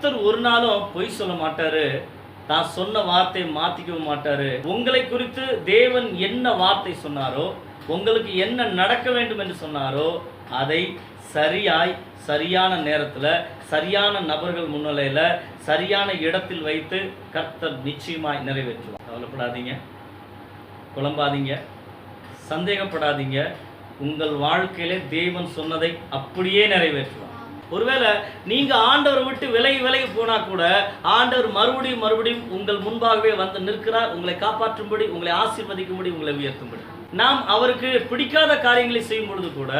கர்த்தர் ஒரு நாளும் பொய் சொல்ல மாட்டாரு. தான் சொன்ன வார்த்தையை மாத்திக்கவும் மாட்டாரு. உங்களை குறித்து தேவன் என்ன வார்த்தை சொன்னாரோ உங்களுக்கு என்ன நடக்க வேண்டும் என்று சொன்னாரோ அதை சரியாய் சரியான நேரத்தில் சரியான நபர்கள் முன்னிலையில் சரியான இடத்தில் வைத்து கர்த்தர் நிச்சயமாய் நிறைவேற்றுவார். கவலைப்படாதீங்க. குழம்பாதீங்க. சந்தேகப்படாதீங்க. உங்கள் வாழ்க்கையிலே தேவன் சொன்னதை அப்படியே நிறைவேற்றுவார். ஒருவேளை நீங்கள் ஆண்டவர் விட்டு விலகி விலகி போனால் கூட ஆண்டவர் மறுபடியும் மறுபடியும் உங்கள் முன்பாகவே வந்து நிற்கிறார் உங்களை காப்பாற்றும்படி உங்களை ஆசீர்வதிக்கும்படி உங்களை உயர்த்தும்படி. நாம் அவருக்கு பிடிக்காத காரியங்களை செய்யும் பொழுது கூட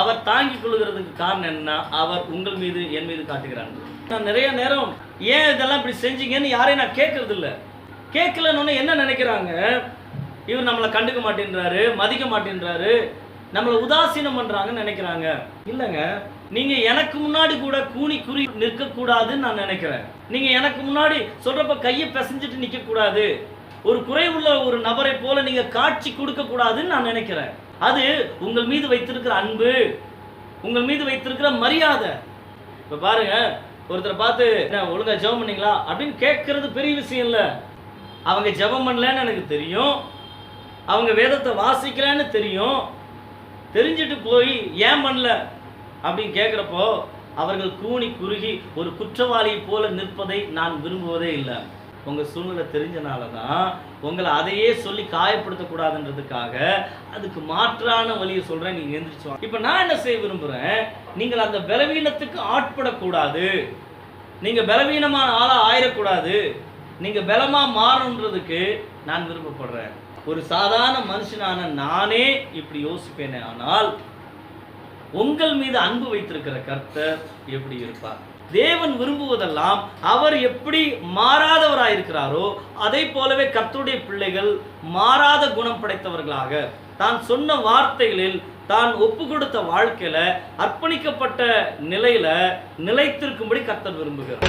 அவர் தாங்கிக் கொள்கிறதுக்கு காரணம் என்ன அவர் உங்கள் மீது என் மீது காட்டுகிறாங்க நான் நிறைய நேரம் ஏன் இதெல்லாம் இப்படி செஞ்சீங்கன்னு யாரையும் நான் கேட்கறது இல்லை கேட்கலன்னு என்ன நினைக்கிறாங்க? இவர் நம்மளை கண்டுக்க மாட்டேன்றாரு மதிக்க மாட்டேன்றாரு நம்மளை உதாசீனம் பண்றாங்கன்னு நினைக்கிறாங்க. இல்லைங்க நீங்க எனக்கு முன்னாடி கூட கூனி குறி நிற்க கூடாதுன்னு நான் நினைக்கிறேன். நீங்க எனக்கு முன்னாடி சொல்றப்ப கையை பிசைஞ்சிட்டு நிக்க கூடாது ஒரு குறைவுள்ள ஒரு நபரை போல நீங்க காட்சி கொடுக்க கூடாதுன்னு நான் நினைக்கிறேன். அது உங்கள் மீது வைத்திருக்கிற அன்பு உங்கள் மீது வைத்திருக்கிற மரியாதை. இப்ப பாருங்க ஒருத்தரை பார்த்து "என்ன, ஒழுங்கா ஜெபம் பண்ணீங்களா? அப்படின்னு கேட்கறது பெரிய விஷயம் இல்லை. அவங்க ஜெபம் பண்ணலன்னு எனக்கு தெரியும். அவங்க வேதத்தை வாசிக்கலன்னு தெரியும். தெரிஞ்சுட்டு போய் ஏன் பண்ணல? அப்படின்னு கேட்குறப்போ அவர்கள் கூனி குறுகி ஒரு குற்றவாளியை போல நிற்பதை நான் விரும்புவதே இல்லை. உங்கள் சூழ்நிலை தெரிஞ்சனால தான் உங்களை அதையே சொல்லி காயப்படுத்தக்கூடாதுன்றதுக்காக அதுக்கு மாற்றான வழியை சொல்கிறேன் நீங்கள் எழுந்திரிச்சுவாங்க இப்போ நான் என்ன செய்ய விரும்புகிறேன் நீங்கள் அந்த பலவீனத்துக்கு ஆட்படக்கூடாது. நீங்கள் பலவீனமான ஆளாக ஆயிடக்கூடாது நீங்கள் பலமாக மாறணுன்றதுக்கு நான் விருப்பப்படுறேன். ஒரு சாதாரண மனுஷனான நானே இப்படி யோசிப்பேனே ஆனால் உங்கள் மீது அன்பு வைத்திருக்கிற கர்த்தர் எப்படி இருப்பார்? தேவன் விரும்புவதெல்லாம் அவர் எப்படி மாறாதவராயிருக்கிறாரோ அதை போலவே கர்த்தருடைய பிள்ளைகள் மாறாத குணம் படைத்தவர்களாக. தான் சொன்ன வார்த்தைகளில் தான் ஒப்பு கொடுத்த வாழ்க்கையில அர்ப்பணிக்கப்பட்ட நிலையில நிலைத்திருக்கும்படி கர்த்தர் விரும்புகிறார்.